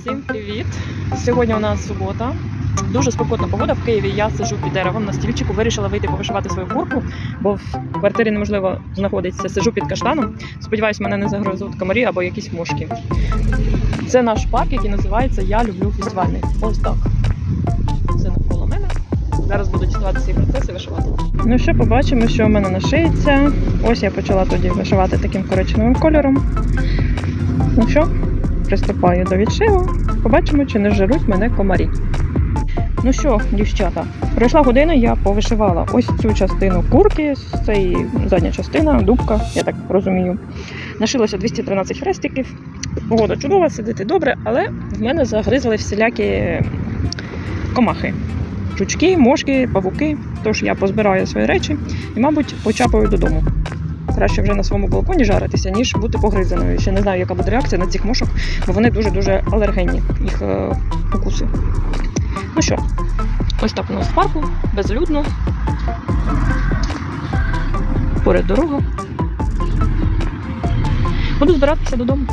Всім привіт! Сьогодні у нас субота. Дуже спекотна погода в Києві. Я сиджу під деревом на стільчику. Вирішила вийти повишивати свою курку, бо в квартирі неможливо знаходитися. Сиджу під каштаном. Сподіваюсь, мене не загрозуть комарі або якісь мушки. Це наш парк, який називається Я люблю фестивальний. Ось так. Це навколо мене. Зараз буду діставати свої процеси вишивати. Ну що, побачимо, що в мене нашиється. Ось я почала тоді вишивати таким коричневим кольором. Ну що, приступаю до відшиву. Побачимо, чи не жаруть мене комарі. Ну що, дівчата, пройшла година, я повишивала ось цю частину курки, це і задня частина, дубка, я так розумію. Нашилося 213 хрестиків. Погода чудова, сидити добре, але в мене загризли всілякі комахи. Жучки, мошки, павуки. Тож я позбираю свої речі і, мабуть, почапаю додому. Краще вже на своєму балконі жаритися, ніж бути погризаною. Ще не знаю, яка буде реакція на цих мошок, бо вони дуже-дуже алергенні, їх е, укуси. Ну що, ось так у нас в парку, безлюдно. Поряд дорога. Буду збиратися додому.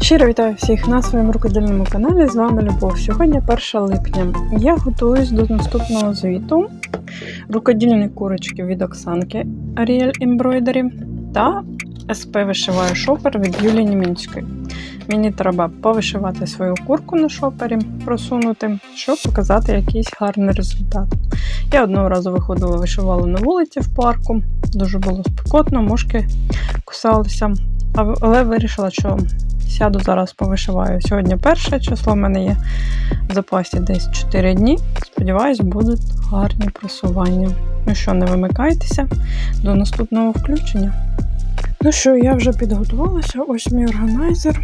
Щиро вітаю всіх на своєму рукодільному каналі. З вами Любов. Сьогодні 1 липня. Я готуюсь до наступного звіту рукодільні курочки від Оксанки Ariel Embroidery та СП вишиваю шопер від Юлії Німінської. Мені треба повишивати свою курку на шопері, просунути, щоб показати якийсь гарний результат. Я одного разу виходила, вишивала на вулиці в парку. Дуже було спекотно, мошки кусалися. Але вирішила, що сяду зараз повишиваю. Сьогодні перше число в мене є в запасі десь 4 дні. Сподіваюсь, будуть гарні просування. Ну що, не вимикайтеся до наступного включення. Ну що, я вже підготувалася. Ось мій органайзер.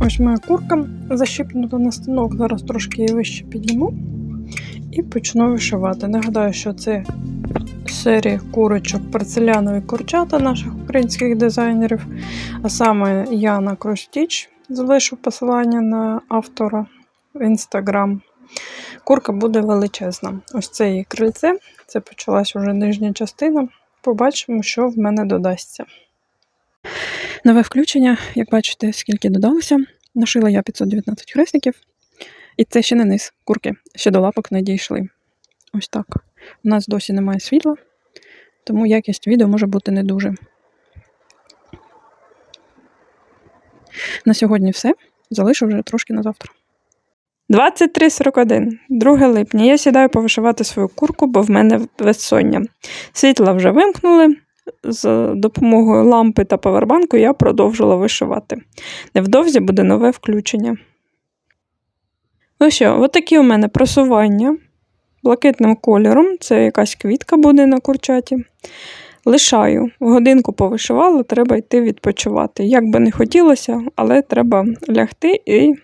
Ось моя курка защіпнута на станок. Зараз трошки її вище підніму і почну вишивати. Нагадаю, що це серія курочок порцелянові курчата наших українських дизайнерів. А саме Яна Кростіч залишу посилання на автора в інстаграм. Курка буде величезна. Ось це її крильце. Це почалась уже нижня частина. Побачимо, що в мене додасться. Нове включення, як бачите, скільки додалося. Нашила я 519 хрестиків. І це ще не низ курки, ще до лапок не дійшли. Ось так. У нас досі немає світла, тому якість відео може бути не дуже. На сьогодні все. Залишу вже трошки на завтра. 23.41, 2 липня. Я сідаю повишивати свою курку, бо в мене безсоння. Світла вже вимкнули. З допомогою лампи та павербанку я продовжила вишивати. Невдовзі буде нове включення. Ну що, от такі у мене просування блакитним кольором. Це якась квітка буде на курчаті. Лишаю. Годинку повишивала, треба йти відпочивати. Як би не хотілося, але треба лягти і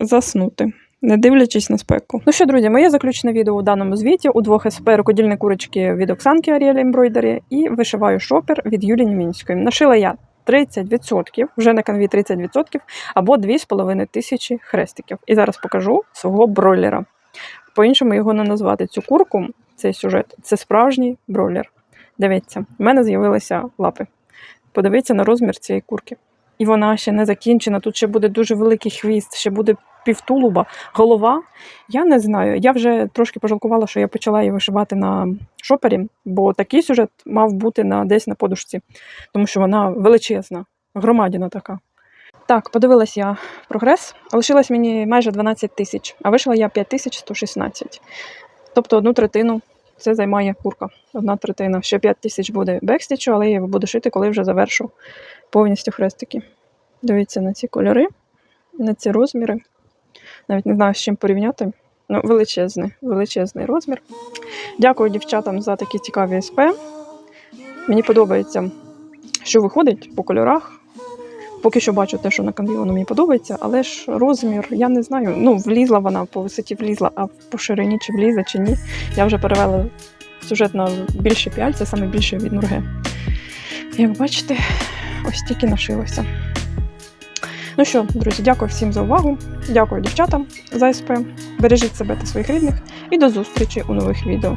заснути. Не дивлячись на спеку. Ну що, друзі, моє заключне відео у даному звіті у двох СП рукодільні курочки від Оксанки Ariel Embroidery і вишиваю шопер від Юлії Німінської. Нашила я 30%, вже на канві 30% або 2,5 тисячі хрестиків. І зараз покажу свого бройлера. По-іншому його не назвати. Цю курку, цей сюжет, це справжній бройлер. Дивіться, в мене з'явилися лапи. Подивіться на розмір цієї курки. І вона ще не закінчена. Тут ще буде дуже великий хвіст, ще буде півтулуба, голова. Я не знаю. Я вже трошки пожалкувала, що я почала її вишивати на шопері, бо такий сюжет мав бути на, десь на подушці, тому що вона величезна, громадіна така. Так, подивилась я прогрес. Лишилось мені майже 12 тисяч, а вишила я 5116. Тобто одну третину це займає курка. Одна третина. Ще 5 тисяч буде бекстічу, але я буду шити, коли вже завершу повністю хрестики. Дивіться на ці кольори, на ці розміри. Навіть не знаю, з чим порівняти. Ну, величезний, величезний розмір. Дякую дівчатам за такі цікаві СП. Мені подобається, що виходить по кольорах. Поки що бачу те, що на воно мені подобається, але ж розмір, я не знаю. Ну, влізла вона по висоті влізла, а по ширині чи влізе, чи ні. Я вже перевела сюжет на більше п'ять, це саме більше від Нурге. Як бачите, ось тільки нашилося. Ну що, друзі, дякую всім за увагу. Дякую дівчатам за СП. Бережіть себе та своїх рідних і до зустрічі у нових відео.